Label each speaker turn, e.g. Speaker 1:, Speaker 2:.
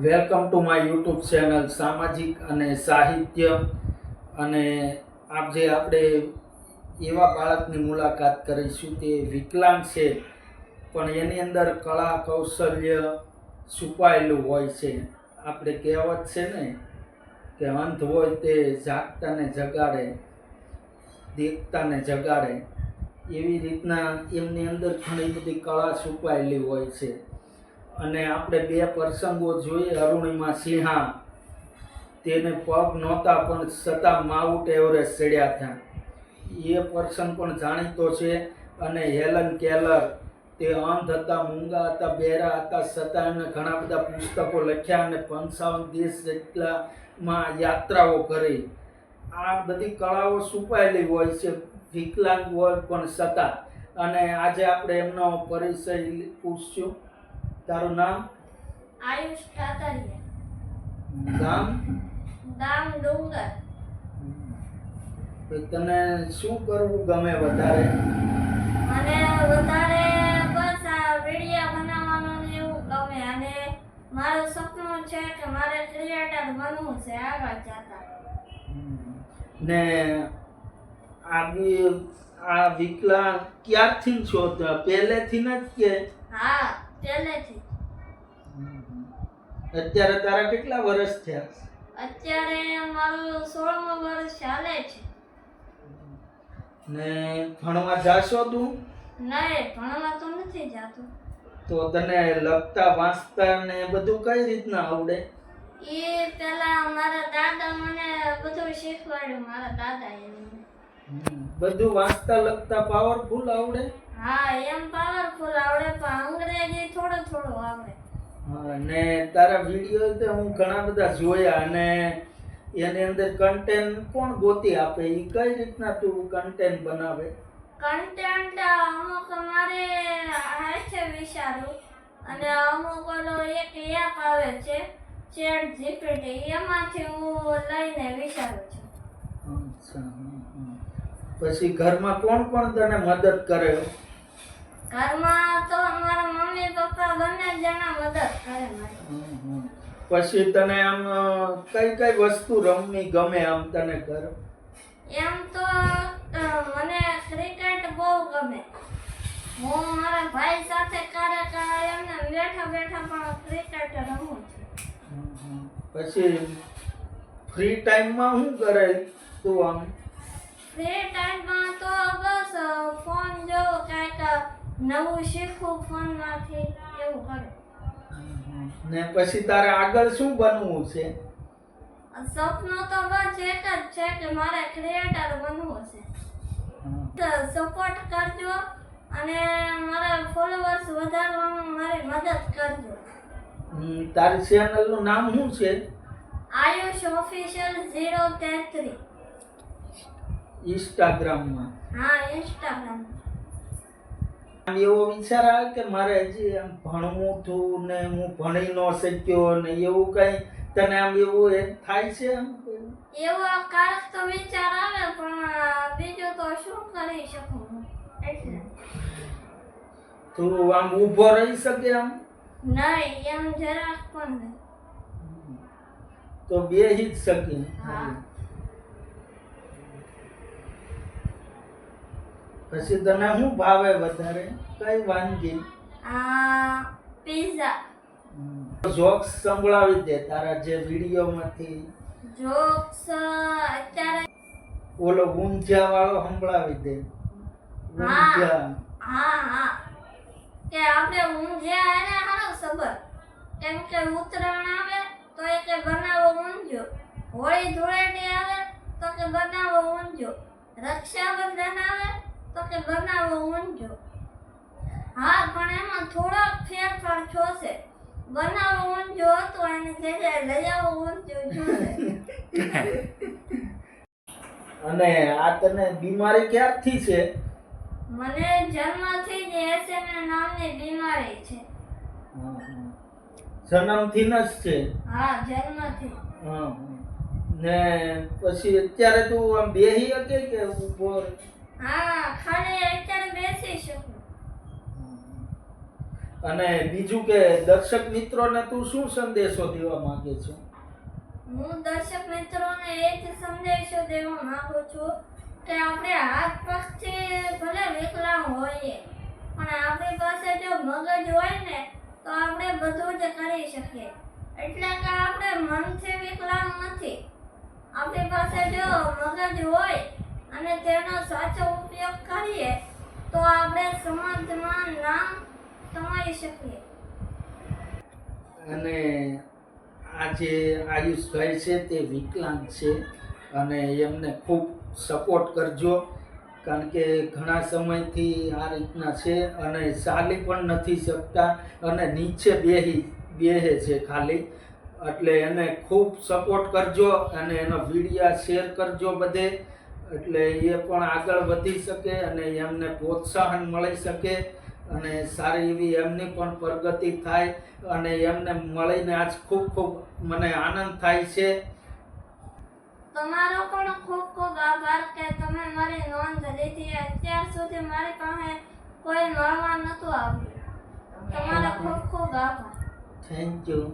Speaker 1: Welcome to my YouTube channel સામાજિક અને સાહિત્ય. અને આપ જે આપણે એવા બાળકની મુલાકાત કરીશું તે વિકલાંગ છે, પણ એની અંદર કળા કૌશલ્ય છુપાયેલું હોય છે. આપણે કહેવત છે ને કે અંધ હોય તે જાગતાને જગાડે, દેખતાને જગાડે. એવી રીતના એમની અંદર ઘણી બધી કળા છુપાયેલી હોય છે. અને આપણે બે પ્રસંગો જોઈએ, અરુણિમા સિંહા. તેને પગ નહોતા, પણ છતાં માઉન્ટ એવરેસ્ટ ચડ્યા હતા એ પ્રસંગ પણ જાણીતો છે અને હેલન કેલર તે અંધ હતા, મૂંગા હતા બહેરા હતા છતાં એમણે ઘણા બધા પુસ્તકો લખ્યા અને પંચાવન દેશ જેટલામાં યાત્રાઓ કરી. આ બધી કળાઓ છુપાયેલી હોય છે, વિકલાંગ હોય પણ છતાં અને આજે આપણે એમનો પરિચય પૂછશું. તારું નામ?
Speaker 2: આયુષ કાતરિયા.
Speaker 1: ગામ
Speaker 2: દામ ડુંગર.
Speaker 1: તો તને શું કરવું ગમે વધારે?
Speaker 2: મને વધારે બસ આ વિડિયા બનાવવાનું એવું ગમે. અને મારું સપનું છે કે મારે ક્રિએટર બનવું છે આગળ જતા.
Speaker 1: ને આ બી- આ વિકલા ક્યારથી છો? તો પહેલેથી ન કે?
Speaker 2: હા પહેલેથી.
Speaker 1: અત્યારે તારા કેટલા વર્ષ થયા
Speaker 2: અત્યારે મારું સોળમું વર્ષ ચાલે છે.
Speaker 1: ને ભણવા જાશો તું?
Speaker 2: નહીં ભણવા તો નથી જતું.
Speaker 1: તો તને લખતા વાંચતા ને બધું કઈ રીતના આવડે?
Speaker 2: એ પેલા મારા દાદા મને બધું શીખવાડ્યું મારા દાદા એ
Speaker 1: બધું વાંચતા લખતા પાવરફુલ આવડે?
Speaker 2: હા એમ પાવરફુલ આવડે પણ અંગ્રેજી થોડો થોડો આવડે.
Speaker 1: હા, ને તારા વીડિયો તો હું ઘણા બધા જોયા અને એની અંદર કન્ટેન્ટ કોણ ગોતી આપે? એ કઈ રીતના તું કન્ટેન્ટ બનાવે?
Speaker 2: કન્ટેન્ટ અમુક મારે છે વિચારું અને અમુક ઓલો એક એપ આવે છે ચેટ જીપીટી એમાંથી હું લઈને વિચારું છું.
Speaker 1: પછી ઘરમાં કોણ કોણ તને મદદ કરે?
Speaker 2: ઘરમાં તો મારા મમ્મી પપ્પા બંને જણા મદદ કરે મારી.
Speaker 1: પછી તને આમ કઈ કઈ વસ્તુ રમવી ગમે આમ તને ઘર?
Speaker 2: એમ તો મને ક્રિકેટ બહુ ગમે. હું મારા ભાઈ સાથે ક્યારેક એમને બેઠા બેઠા પણ ક્રિકેટ રમું છું.
Speaker 1: પછી ફ્રી ટાઈમમાં શું કરે તું આમ?
Speaker 2: ફ્રી ટાઈમમાં તો બસ ફોન જોઉં કાંઈક નવું શીખવું ફોનમાંથી એવું કરું.
Speaker 1: ને પછી તારે આગળ શું બનવું છે?
Speaker 2: સપનું તો બસ એક જ છે કે મારે ક્રિએટર બનવું છે. સપોર્ટ કરજો અને મારા ફોલોવર્સ વધારવામાં મારી મદદ કરજો.
Speaker 1: તારી ચેનલનું નામ શું છે?
Speaker 2: આયુષ ઓફિશિયલ ઝીરો તેત્રીસ
Speaker 1: ઇન્સ્ટાગ્રામમાં
Speaker 2: હા ઇન્સ્ટાગ્રામ
Speaker 1: એવો વિચાર આવે કે મારે હજી આમ ભણવું હતું ને હું ભણી ન શક્યો ને એવું કઈ? તને આમ એવું એ થાય છે
Speaker 2: એવો કારક તો વિચાર આવે પણ બીજો તો શું કરી શકું?
Speaker 1: તું આમ ઊભો રહી શકે આમ
Speaker 2: નહીં એમ જરાક પણ
Speaker 1: તો બે જ શકે.
Speaker 2: હા.
Speaker 1: પછી તને શું ભાવે વધારે? કઈ વાનગી?
Speaker 2: આ પિઝા
Speaker 1: જોક્સ સંભળાવી દે તારા જે વિડીયોમાંથી.
Speaker 2: જોક્સ અત્યારે
Speaker 1: ઓલો ઊંચા વાળો સંભળાવી દે. ઊંચા
Speaker 2: હા હા. કે આપણે ઊંધિયા એને હારો સબર કેમ કે ઉત્તરાયણ આવે તો એ કે બનાવો ઊંઝો હોળી ધૂળેટી આવે તો કે બનાવો ઊંઝો રક્ષાબંધન આવે તો કે બનાવો ઊંજો હા પણ એમાં થોડો ફેરફાર થશે. બનાવો ઊંજો હતો એને જગ્યાએ લઈ આવો ઊંજો જોશે.
Speaker 1: અને આ તને બીમારી ક્યારથી છે?
Speaker 2: મને જન્મથી જ એસએમએ નામની બીમારી છે.
Speaker 1: જન્મથી જ છે?
Speaker 2: હા જન્મથી.
Speaker 1: હા. ને પછી અત્યારે તું આમ બેહી શકે કે રહે?
Speaker 2: હા ખાલી અત્યારે બેસી શકું.
Speaker 1: અને બીજું કે દર્શક મિત્રોને તું શું સંદેશો દેવા માંગે છો?
Speaker 2: હું દર્શક મિત્રોને એ જ સંદેશો દેવા માંગુ છું કે આપણે હાથ પગથી ભલે વિકલાંગ હોઈએ પણ આપણી પાસે જો મગજ હોય ને તો આપણે બધું જ કરી શકીએ. એટલે કે આપણે મનથી વિકલાંગ નથી. આપણી પાસે જો મગજ હોય અને તેનો સાચો ઉપયોગ કરીએ તો આપણે સમાજમાં નામ કમાઈ શકીએ.
Speaker 1: અને આ જે આયુષભાઈ છે તે વિકલાંગ છે અને એમને ખૂબ સપોર્ટ કરજો, કારણ કે ઘણા સમયથી આ રીતના છે અને ચાલી પણ નથી શકતા અને નીચે બેહી, બેહે છે ખાલી. એટલે એને ખૂબ સપોર્ટ કરજો અને એનો વિડીયા શેર કરજો બધે. એટલે એ પણ આગળ વધી શકે અને એમને પ્રોત્સાહન મળી શકે અને સારી એવી એમની પણ પ્રગતિ થાય અને એમને મળીને આજ ખૂબ ખૂબ મને આનંદ થાય છે.
Speaker 2: તમારો પણ ખૂબ ખૂબ આભાર કે તમે મારી નોંધ લીધી. અત્યાર સુધી મારી પાસે કોઈ મળવા નતું આવ્યું. તમારો ખૂબ ખૂબ આભાર.
Speaker 1: Thank you